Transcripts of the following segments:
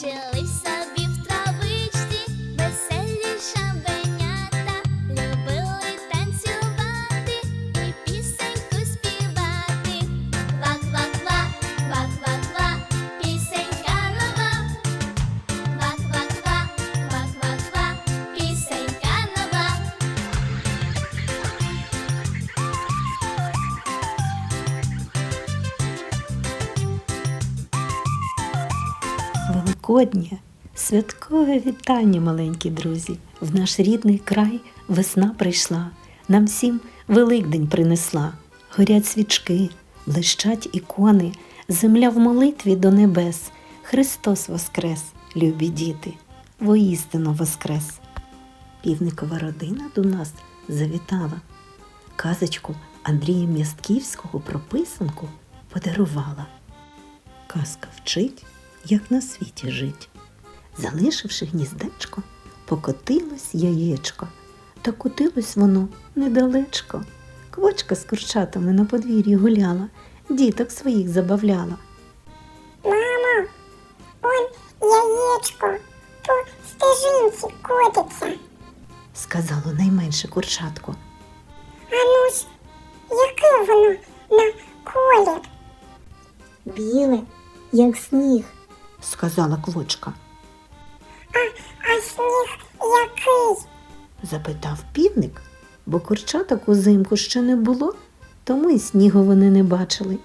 Жили собі в травичці, Великодня, святкове вітання, маленькі друзі. В наш рідний край весна прийшла, нам всім Великдень принесла. Горять свічки, блищать ікони, земля в молитві до небес. Христос воскрес, любі діти, воістину воскрес. Півникова родина до нас завітала. Казочку Андрія Містківського про писанку подарувала. Казка вчить, як на світі жить. Залишивши гніздечко, покотилось яєчко, та котилось воно недалечко. Квочка з курчатами на подвір'ї гуляла, діток своїх забавляла. Мамо, он яєчко по стежинці котиться. сказало найменше курчатко. А ну ж, яке воно на колір? Біле, як сніг. Сказала квочка. А сніг який? Запитав півник, бо курчаток узимку ще не було, тому й снігу вони не бачили.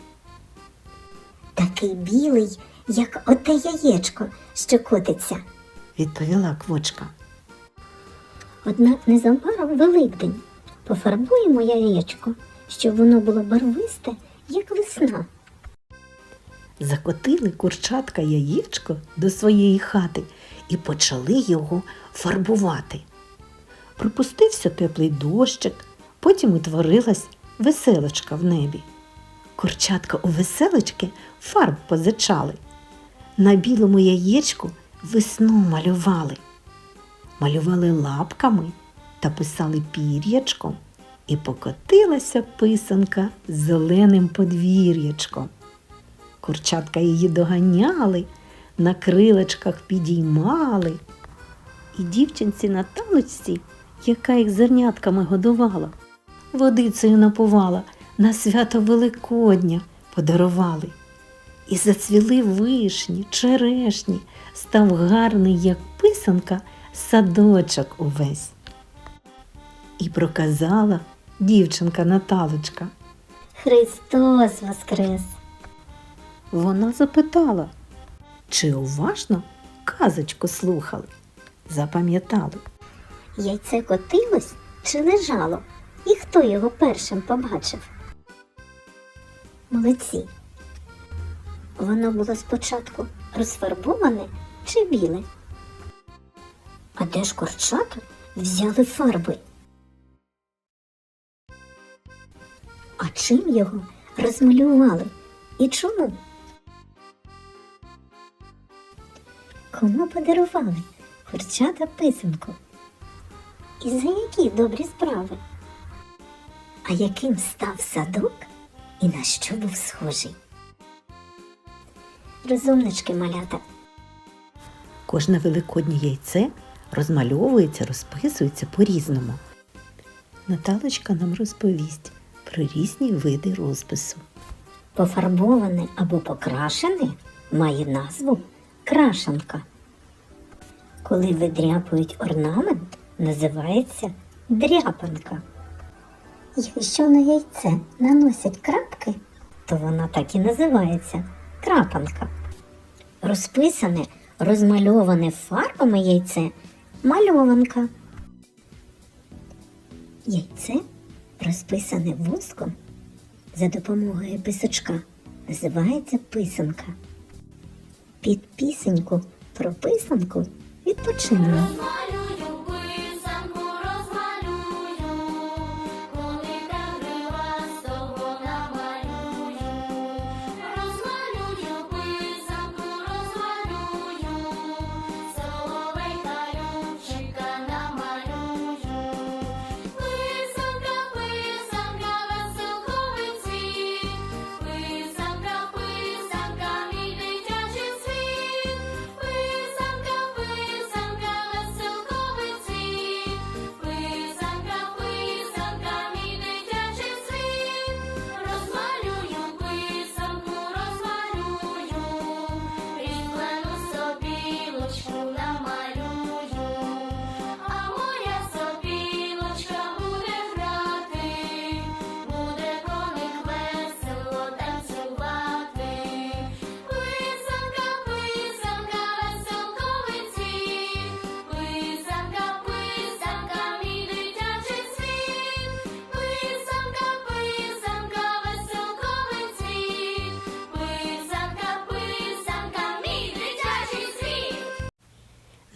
Такий білий, як оте яєчко, що котиться. Відповіла квочка. Однак незабаром Великдень. Пофарбуємо яєчко, щоб воно було барвисте, як весна. Закотили курчатка яєчко до своєї хати і почали його фарбувати. Припустився теплий дощик, потім утворилась веселочка в небі. Курчатка у веселочки фарб позичали. На білому яєчку весну малювали. Малювали лапками та писали пір'ячком, і покотилася писанка зеленим подвір'ячком. Курчатка її доганяли, на крилечках підіймали. І дівчинці на талочці, яка їх зернятками годувала, водицею напувала, на свято Великодня подарували. І зацвіли вишні, черешні, став гарний, як писанка, садочок увесь. І проказала дівчинка Наталочка. Христос воскрес! Вона запитала, чи уважно казочку слухали, запам'ятали. Яйце котилось чи лежало? І хто його першим побачив? Молодці. Воно було спочатку розфарбоване чи біле? А де ж курчата взяли фарби? А чим його розмалювали і чому? Кому подарували курчата писанку? І за які добрі справи? А яким став садок і на що був схожий? Розумнички малята, Кожне великоднє яйце розмальовується, розписується по-різному. Наталочка нам розповість про різні види розпису. пофарбоване або покрашене має назву крашанка. Коли видряпують орнамент, називається дряпанка. Якщо на яйце наносять крапки, то вона так і називається крапанка. Розписане, розмальоване фарбами яйце мальованка. Яйце розписане воском за допомогою писачка називається писанка. Під пісеньку про писанку відпочинемо.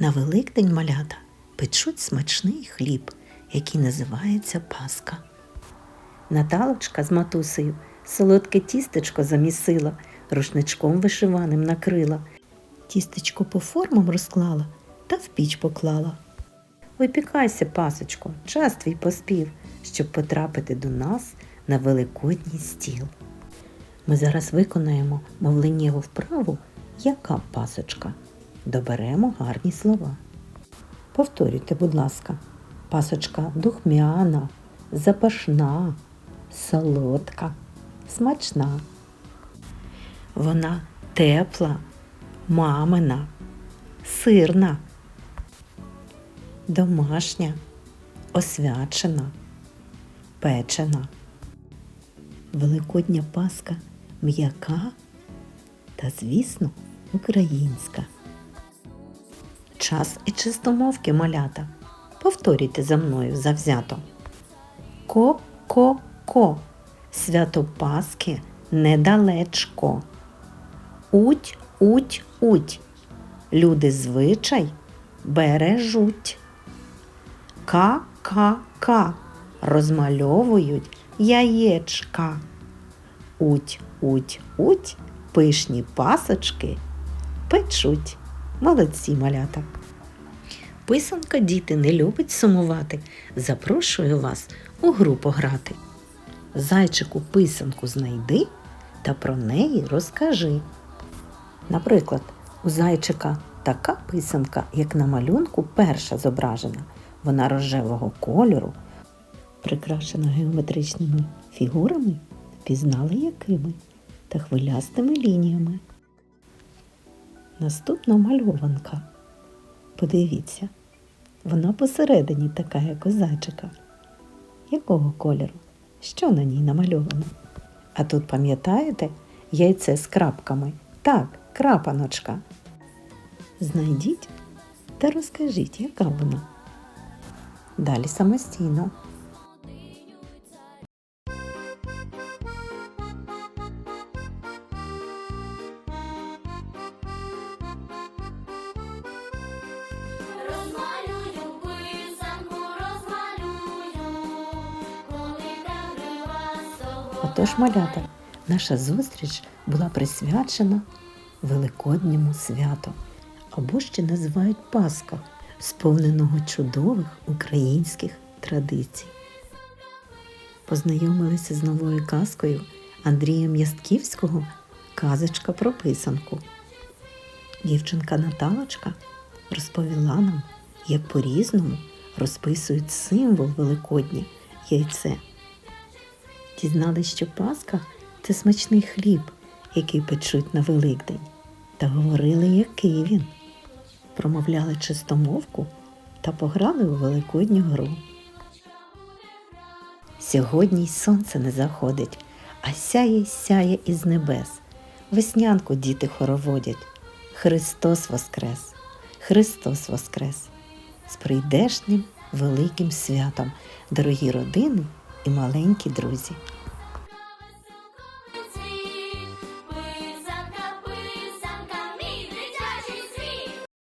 На Великдень малята печуть смачний хліб, який називається Паска. Наталочка з матусею солодке тістечко замісила, рушничком вишиваним накрила, тістечко по формам розклала та в піч поклала. Випікайся, пасочко, час твій поспів, щоб потрапити до нас на великодній стіл. Ми зараз виконаємо мовленнєву вправу Яка пасочка? Доберемо гарні слова. Повторюйте, будь ласка, пасочка духмяна, запашна, солодка, смачна. Вона тепла, мамина, сирна, домашня, освячена, печена. Великодня Паска м'яка та, звісно, українська. Час і чистомовки малята. Повторюйте за мною завзято. Ко-ко-ко. Свято Пасхи недалечко. Уть, уть, уть. Люди звичай бережуть. Ка-ка-ка. Розмальовують яєчка. Уть, уть, уть. Пишні пасочки печуть. Молодці малята. Писанка діти не любить сумувати. Запрошую вас у гру пограти. Зайчику писанку знайди та про неї розкажи. Наприклад, у зайчика така писанка, як на малюнку, перша зображена. Вона рожевого кольору, прикрашена геометричними фігурами, впізнали якими та хвилястими лініями. Наступна мальованка. Подивіться, вона посередині така, як у зайчика. Якого кольору? Що на ній намальовано? А тут пам'ятаєте яйце з крапками? Так, крапаночка. Знайдіть та розкажіть, яка вона. Далі самостійно. Отож, малята, наша зустріч була присвячена Великодньому святу, або ще називають Пасха, сповненого чудових українських традицій. Познайомилися з новою казкою Андрія М'ястківського Казочка про писанку. Дівчинка Наталочка розповіла нам, як по-різному розписують символ Великодня яйце. Дізнались, що Пасха це смачний хліб, який печуть на Великдень, та говорили, який він. Промовляли чистомовку та пограли у великодню гру. Сьогодні й сонце не заходить, а сяє сяє із небес. Веснянку діти хороводять. Христос Воскрес! Христос Воскрес! З прийдешнім великим святом, дорогі родини і маленькі друзі!